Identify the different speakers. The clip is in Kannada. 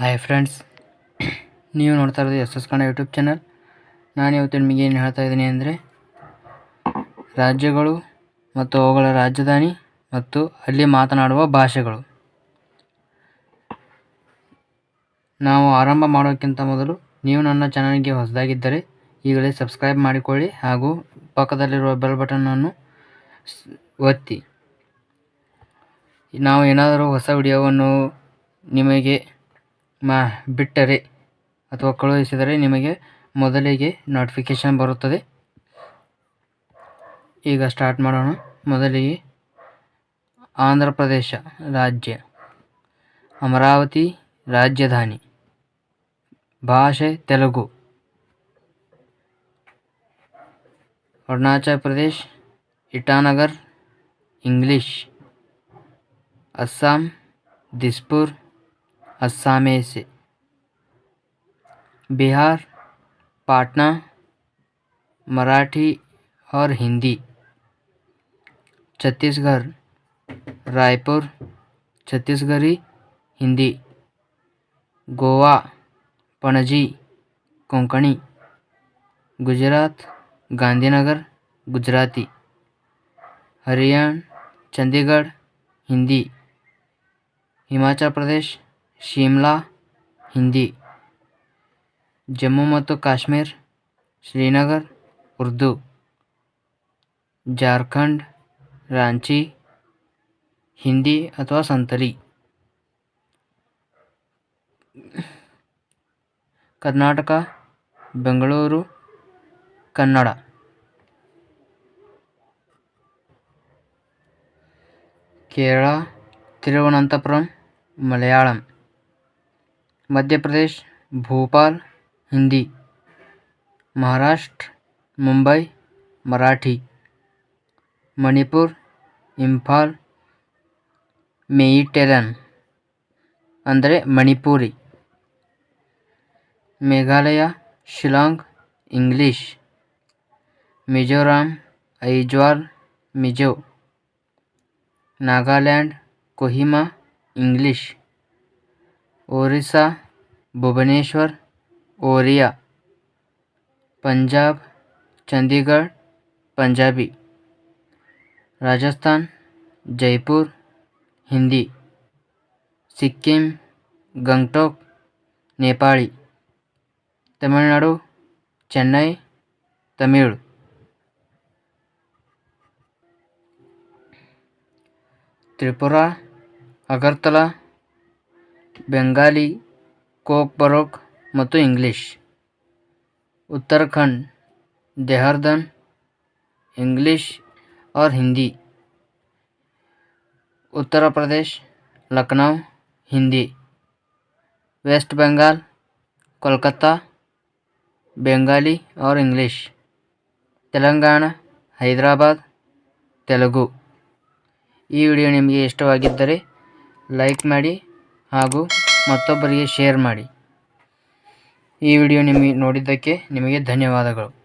Speaker 1: ಹಾಯ್ ಫ್ರೆಂಡ್ಸ್ ನೀವು ನೋಡ್ತಾ ಇರೋದು S S Kannada YouTube channel ನಾನು ಇವತ್ತು ನಿಮಗೆ ಏನು ಹೇಳ್ತಾ ಇದ್ದೀನಿ ಅಂದರೆ, ರಾಜ್ಯಗಳು ಮತ್ತು ಅವುಗಳ ರಾಜಧಾನಿ ಮತ್ತು ಅಲ್ಲಿ ಮಾತನಾಡುವ ಭಾಷೆಗಳು. ನಾವು ಆರಂಭ ಮಾಡೋಕ್ಕಿಂತ ಮೊದಲು ನೀವು ನನ್ನ ಚಾನಲ್ಗೆ ಹೊಸದಾಗಿದ್ದರೆ ಈಗಲೇ ಸಬ್ಸ್ಕ್ರೈಬ್ ಮಾಡಿಕೊಳ್ಳಿ ಹಾಗೂ ಪಕ್ಕದಲ್ಲಿರುವ ಬೆಲ್ ಬಟನನ್ನು ಒತ್ತಿ. ನಾವು ಏನಾದರೂ ಹೊಸ ವಿಡಿಯೋವನ್ನು ನಿಮಗೆ ಮಾ, ಬಿಟ್ಟರೆ ಅಥವಾ ಕಳುಹಿಸಿದರೆ ನಿಮಗೆ ಮೊದಲಿಗೆ ನೋಟಿಫಿಕೇಶನ್ ಬರುತ್ತದೆ. ಈಗ ಸ್ಟಾರ್ಟ್ ಮಾಡೋಣ. ಮೊದಲಿಗೆ ಆಂಧ್ರ ಪ್ರದೇಶ ರಾಜ್ಯ. ಅಮರಾವತಿ ರಾಜಧಾನಿ. ಭಾಷೆ ತೆಲುಗು. ಅರುಣಾಚಲ ಪ್ರದೇಶ್, ಇಟಾನಗರ್, ಇಂಗ್ಲೀಷ್. ಅಸ್ಸಾಂ, ದಿಸ್ಪುರ್ असमें से बिहार, पाटना, मराठी और हिंदी। छत्तीसगढ़, रायपुर, छत्तीसगढ़ी, हिंदी। गोवा, पणजी, कोंकणी। गुजरात, गांधीनगर, गुजराती। हरियाणा, चंडीगढ़, हिंदी। हिमाचल प्रदेश ಶಿಮ್ಲಾ, ಹಿಂದಿ. ಜಮ್ಮು ಮತ್ತು ಕಾಶ್ಮೀರ್, ಶ್ರೀನಗರ್, ಉರ್ದು. ಜಾರ್ಖಂಡ್, ರಾಂಚಿ, ಹಿಂದಿ ಅಥವಾ ಸಂತಲಿ ಕರ್ನಾಟಕ, ಬೆಂಗಳೂರು, ಕನ್ನಡ. ಕೇರಳ, ತಿರುವನಂತಪುರಂ, ಮಲಯಾಳಂ. ಮಧ್ಯಪ್ರದೇಶ್ ಭೋಪಾಲ್ ಹಿಂದಿ ಮಹಾರಾಷ್ಟ್ರ ಮುಂಬೈ ಮರಾಠಿ ಮಣಿಪುರ್ ಇಂಫಾಲ್ ಮೇಯಿಟೆರನ್ ಅಂದರೆ Manipuri Meghalaya Shillong English Mizoram Aizawl Mizo Nagaland Kohima English Orissa, Bhubaneswar, Oriya, Punjab, Chandigarh, Punjabi, Rajasthan, Jaipur, Hindi, Sikkim, Gangtok, Nepali, Tamil Nadu, Chennai Tamil Tripura, Agartala Bengali Kokborok ಮತ್ತು ಇಂಗ್ಲಿಷ್ ಉತ್ತರಾಖಂಡ್ देहरादून इंग्लिश और Hindi Uttar Pradesh Lucknow Hindi West Bengal Kolkata Bengali और इंग्लिश ತೆಲಂಗಾಣ ಹೈದರಾಬಾದ್ ತೆಲುಗು ಈ ವಿಡಿಯೋ ನಿಮಗೆ ಇಷ್ಟವಾಗಿದ್ದರೆ ಲೈಕ್ ಮಾಡಿ ಹಾಗೂ ಮತ್ತೊಬ್ಬರಿಗೆ ಶೇರ್ ಮಾಡಿ. ಈ ವಿಡಿಯೋ ನಿಮಗೆ ನೋಡಿದ್ದಕ್ಕೆ ನಿಮಗೆ ಧನ್ಯವಾದಗಳು.